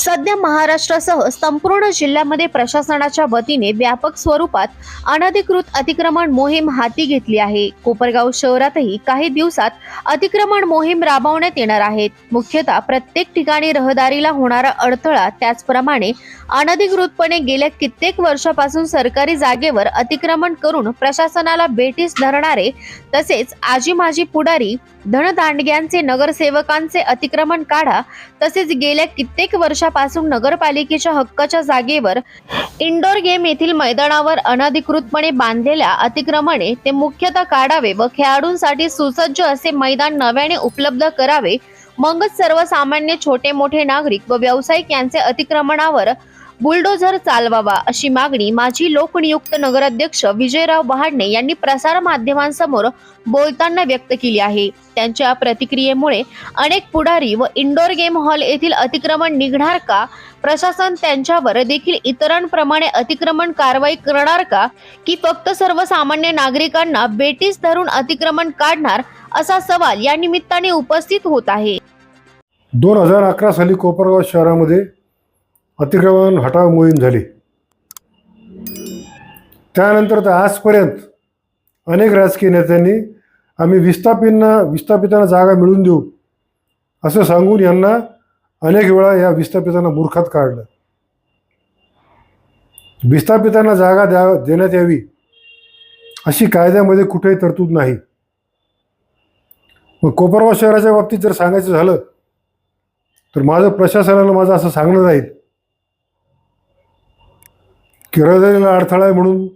सध्या महाराष्ट्रासह संपूर्ण जिल्ह्यामध्ये प्रशासनाच्या वतीने व्यापक स्वरूपात अनधिकृत अतिक्रमण मोहीम हाती घेतली आहे. कोपरगाव शहरातही काही दिवसात अतिक्रमण मोहीम राबवण्यात येणार आहेत मुख्यतः प्रत्येक ठिकाणी रहदारीला होणारा अडथळा त्याचप्रमाणे अनधिकृतपणे गेल्या कित्येक वर्षापासून सरकारी जागेवर अतिक्रमण करून प्रशासनाला बेटीस धरणारे तसेच आजी माजी पुढारी धनदांडग्यांचे नगरसेवकांचे अतिक्रमण काढा तसेच गेल्या कित्येक वर्षा वर्षापासून नगरपालिकेच्या हक्काच्या जागेवर इंडोर गेम येथील मैदानावर अनधिकृतपणे बांधलेल्या अतिक्रमणे ते मुख्यतः काढावे व खेळाडूंसाठी सुसज्ज असे मैदान नव्याने उपलब्ध करावे. मगच सर्वसामान्य छोटे मोठे नागरिक व व्यावसायिक यांचे अतिक्रमणावर बुलडोझर चालवावा अशी मागणी माजी लोकनियुक्त नगराध्यक्ष विजयराव बहाडणे यांनी प्रसार माध्यमांसमोर बोलताना व्यक्त केली आहे. त्यांच्या प्रतिक्रियेमुळे अनेक पुढारी व इंडोर गेम हॉल येथील अतिक्रमण निघणार का? प्रशासन त्यांच्यावर देखील इतरांप्रमाणे अतिक्रमण कारवाई करणार का? की फक्त सर्वसामान्य नागरिकांना बेटीस धरून अतिक्रमण काढणार असा सवाल या निमित्ताने उपस्थित होत आहे. दोन हजार अकरा साली कोपरगाव शहरामध्ये अतिक्रमण हटाव मोहीम झाली. त्यानंतर तर आजपर्यंत अनेक राजकीय नेत्यांनी आम्ही विस्थापितांना विस्थापितांना जागा मिळवून देऊ असं सांगून यांना अनेक वेळा या विस्थापितांना मूर्खात काढलं. विस्थापितांना जागा द्या देण्यात यावी अशी कायद्यामध्ये कुठेही तरतूद नाही. मग कोपरगाव शहराच्या बाबतीत जर सांगायचं झालं तर माझं प्रशासनाला माझं असं सांगणं राहील किरदारीला अडथळा आहे म्हणून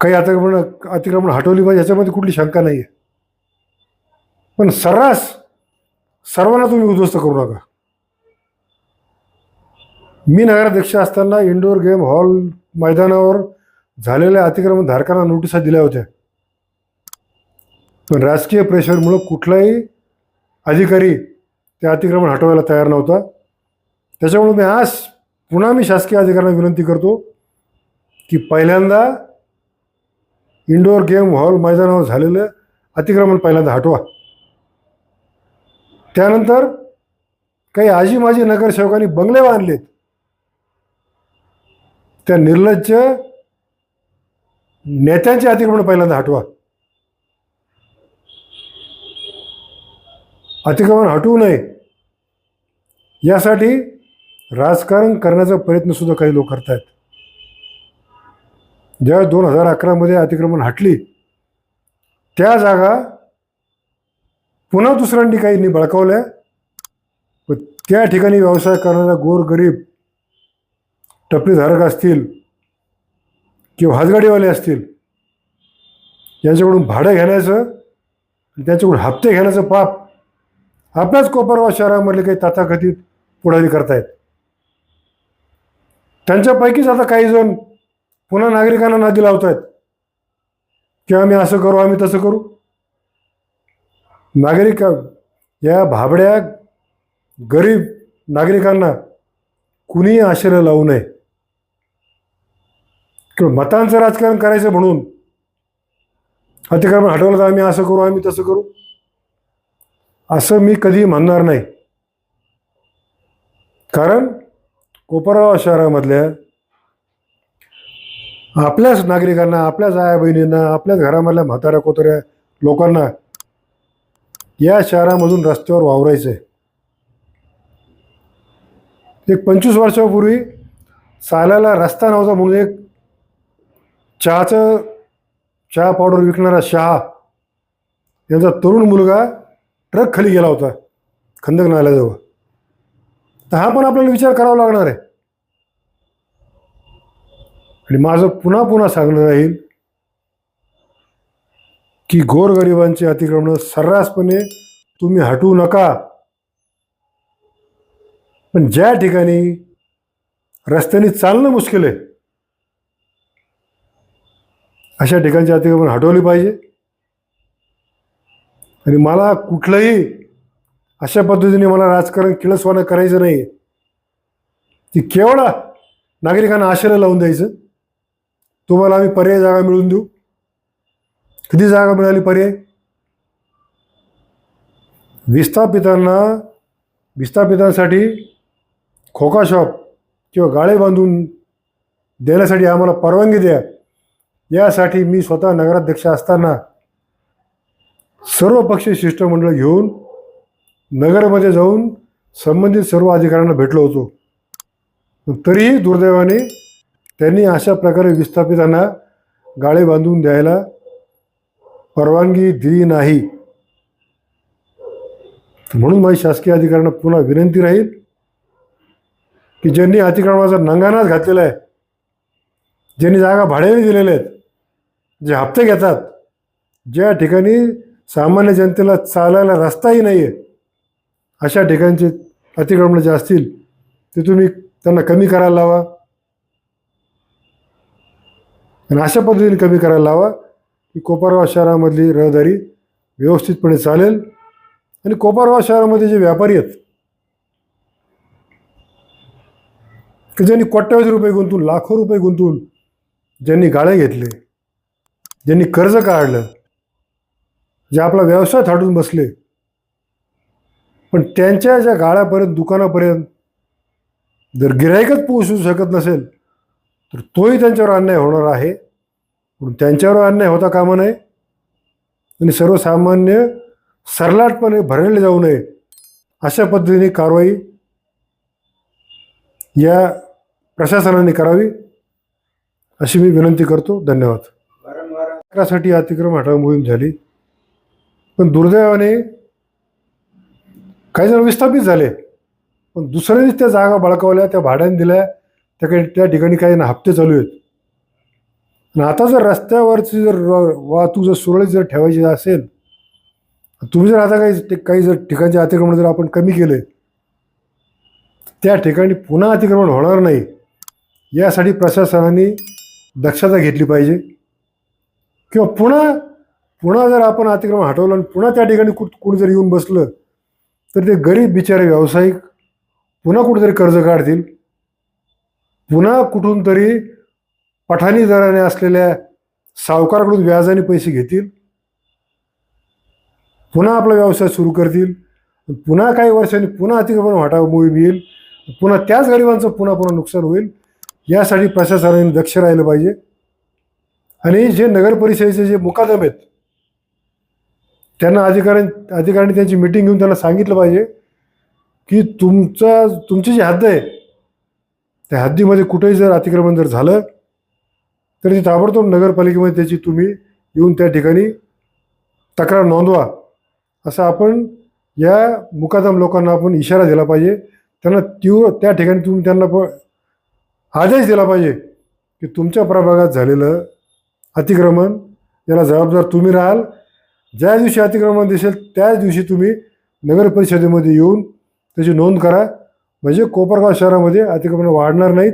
काही अतिक्रमण अतिक्रमण हटवली पाहिजे याच्यामध्ये कुठली शंका नाही आहे पण सर्रास सर्वांना तुम्ही उद्ध्वस्त करू नका. मी नगराध्यक्ष असताना इंडोर गेम हॉल मैदानावर झालेल्या अतिक्रमण धारकांना नोटिसा दिल्या होत्या. पण राजकीय प्रेशरमुळं कुठलाही अधिकारी ते अतिक्रमण हटवायला तयार नव्हता. त्याच्यामुळे मी आज पुन्हा मी शासकीय अधिकाऱ्यांना विनंती करतो की पहिल्यांदा इंडोर गेम हॉल मैदानावर झालेलं अतिक्रमण पहिल्यांदा हटवा. त्यानंतर काही आजी माजी नगरसेवकांनी बंगले बांधलेत. त्या निर्लज्ज नेत्यांचे अतिक्रमण पहिल्यांदा हटवा. अतिक्रमण हटवू नये. यासाठी राजकारण करण्याचा प्रयत्न सुद्धा काही लोक करत आहेत ज्या दोन हजार अकरामध्ये अतिक्रमण हटली त्या जागा पुन्हा दुसऱ्यांनी काहींनी बळकावल्या. व त्या ठिकाणी व्यवसाय करणाऱ्या गोरगरीब टपरीधारक असतील किंवा हातगाडीवाले असतील यांच्याकडून भाडं घेण्याचं आणि त्यांच्याकडून हप्ते घेण्याचं पाप आपल्याच कोपरगाव शहरामधले काही तथाकथित पुढारी करतायत. त्यांच्यापैकीच आता काही जण पुन्हा नागरिकांना नादी लावत आहेत की आम्ही असं करू आम्ही तसं करू. नागरिक या भाबड्या गरीब नागरिकांना कुणीही आश्रय लावू नये. किंवा मतांचं राजकारण करायचं म्हणून अतिक्रमण हटवलं तर आम्ही असं करू आम्ही तसं करू. असं मी कधी म्हणणार नाही. कारण कोपरगाव शहरामधल्या आपल्याच नागरिकांना आपल्याच आया बहिणींना आपल्याच घरामधल्या म्हाताऱ्या कोतऱ्या लोकांना या शहरामधून रस्त्यावर वावरायचं आहे एक पंचवीस वर्षापूर्वी चालायला रस्ता नव्हता म्हणून एक चहाचं चहा पावडर विकणारा शहा यांचा तरुण मुलगा ट्रक खाली गेला होता खंदक नाल्याजवळ. तर हा पण आपल्याला विचार करावा लागणार आहे. आणि माझं पुन्हा पुन्हा सांगणं राहील की गोरगरिबांची अतिक्रमणं सर्रासपणे तुम्ही हटवू नका. पण ज्या ठिकाणी रस्त्याने चालणं मुश्किल आहे अशा ठिकाणची अतिक्रमण हटवली पाहिजे. आणि मला कुठलंही अशा पद्धतीने मला राजकारण किळसवानं करायचं नाही ती केवळ नागरिकांना आश्रय लावून द्यायचं. तुम्हाला आम्ही पर्याय जागा मिळवून देऊ. किती जागा मिळाली पर्याय? विस्थापितांना विस्थापितांसाठी खोका शॉप किंवा गाळे बांधून देण्यासाठी आम्हाला परवानगी द्या. यासाठी मी स्वतः नगराध्यक्ष असताना सर्व पक्षीय शिष्टमंडळ घेऊन नगरमध्ये जाऊन संबंधित सर्व अधिकाऱ्यांना भेटलो होतो. तरीही दुर्दैवाने त्यांनी अशा प्रकारे विस्थापितांना गाळे बांधून द्यायला परवानगी दिली नाही. म्हणून माझी शासकीय अधिकाऱ्यांना पुन्हा विनंती राहील की ज्यांनी अतिक्रमणाचा नंगानाच घातलेला आहे ज्यांनी जागा भाड्याने दिलेल्या आहेत जे हप्ते घेतात ज्या ठिकाणी सामान्य जनतेला चालायला रस्ताही नाही आहे अशा ठिकाणचे अतिक्रमण जे असतील ते तुम्ही त्यांना कमी करायला लावा. आणि अशा पद्धतीने कमी करायला लावा की कोपरगाव शहरामधली रहदारी व्यवस्थितपणे चालेल. आणि कोपरगाव शहरामध्ये जे व्यापारी आहेत की ज्यांनी कोट्यावधी रुपये गुंतून लाखो रुपये गुंतून ज्यांनी गाळे घेतले ज्यांनी कर्ज काढलं जे आपला व्यवसाय थाटून बसले पण त्यांच्या ज्या गाळ्यापर्यंत दुकानापर्यंत जर गिराईकच पोहोचू शकत नसेल तर तोही त्यांच्यावर अन्याय होणार आहे. म्हणून त्यांच्यावर अन्याय होता कामा नये. आणि सर्वसामान्य सरलाटपणे भरले जाऊ नये अशा पद्धतीने कारवाई या प्रशासनाने करावी अशी मी विनंती करतो. धन्यवाद. त्यासाठी अतिक्रमण हटाव मोहीम झाली. पण दुर्दैवाने काही जण विस्थापित झाले. पण दुसऱ्यांनीच त्या जागा बळकावल्या त्या भाड्याने दिल्या त्या काही त्या ठिकाणी काही ना हप्ते चालू आहेत. आणि आता जर रस्त्यावरची जर वाहतूक जर सुरळीत जर ठेवायची असेल तुम्ही जर आता काही ते- काही जर ठिकाणचे अतिक्रमण जर आपण कमी केले त्या ठिकाणी पुन्हा अतिक्रमण होणार नाही यासाठी प्रशासनाने दक्षता घेतली पाहिजे. किंवा पुन्हा पुन्हा जर आपण अतिक्रमण हटवलं आणि पुन्हा त्या ठिकाणी कुठ कोणी जर येऊन बसलं तर ते गरीब बिचारे व्यावसायिक पुन्हा कुठेतरी कर्ज काढतील. पुन्हा कुठून तरी पठाणी दराने असलेल्या सावकाराकडून व्याजाने पैसे घेतील. पुन्हा आपला व्यवसाय सुरू करतील. पुन्हा काही वर्षांनी पुन्हा अतिक्रमण हटाव मोहीम येईल. पुन्हा त्याच गरिबांचं पुन्हा पुन्हा नुकसान होईल. यासाठी प्रशासनाने दक्ष राहिलं पाहिजे. आणि जे नगर परिषदेचे जे मुकादम आहेत त्यांना अधिकाऱ्यां अधिकाऱ्यांनी त्यांची मिटिंग घेऊन त्यांना सांगितलं पाहिजे की तुमचा तुमची जी हद्द आहे त्या हद्दीमध्ये कुठेही जर अतिक्रमण जर झालं तर ती ताबडतोब नगरपालिकेमध्ये त्याची तुम्ही येऊन त्या ठिकाणी तक्रार नोंदवा. असं आपण या मुकादम लोकांना आपण इशारा दिला पाहिजे. त्यांना तीव्र त्या ठिकाणी तुम्ही त्यांना प आदेश दिला पाहिजे की तुमच्या प्रभागात झालेलं अतिक्रमण याला जबाबदार तुम्ही राहाल. ज्या दिवशी अतिक्रमण दिसेल त्याच दिवशी तुम्ही नगर परिषदेमध्ये येऊन त्याची नोंद करा. म्हणजे कोपरगाव शहरामध्ये अतिक्रमण वाढणार नाहीत.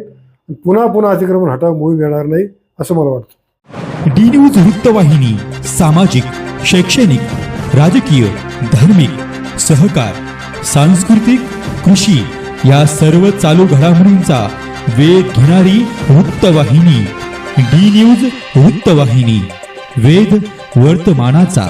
पुन्हा पुन्हा अतिक्रमण हटाव मोहीम येणार नाही असं मला वाटतं. डी न्यूज वृत्तवाहिनी सामाजिक शैक्षणिक राजकीय धार्मिक सहकार सांस्कृतिक कृषी या सर्व चालू घडामोडींचा वेध घेणारी वृत्तवाहिनी डी न्यूज वृत्तवाहिनी वेध वर्तमानाचा.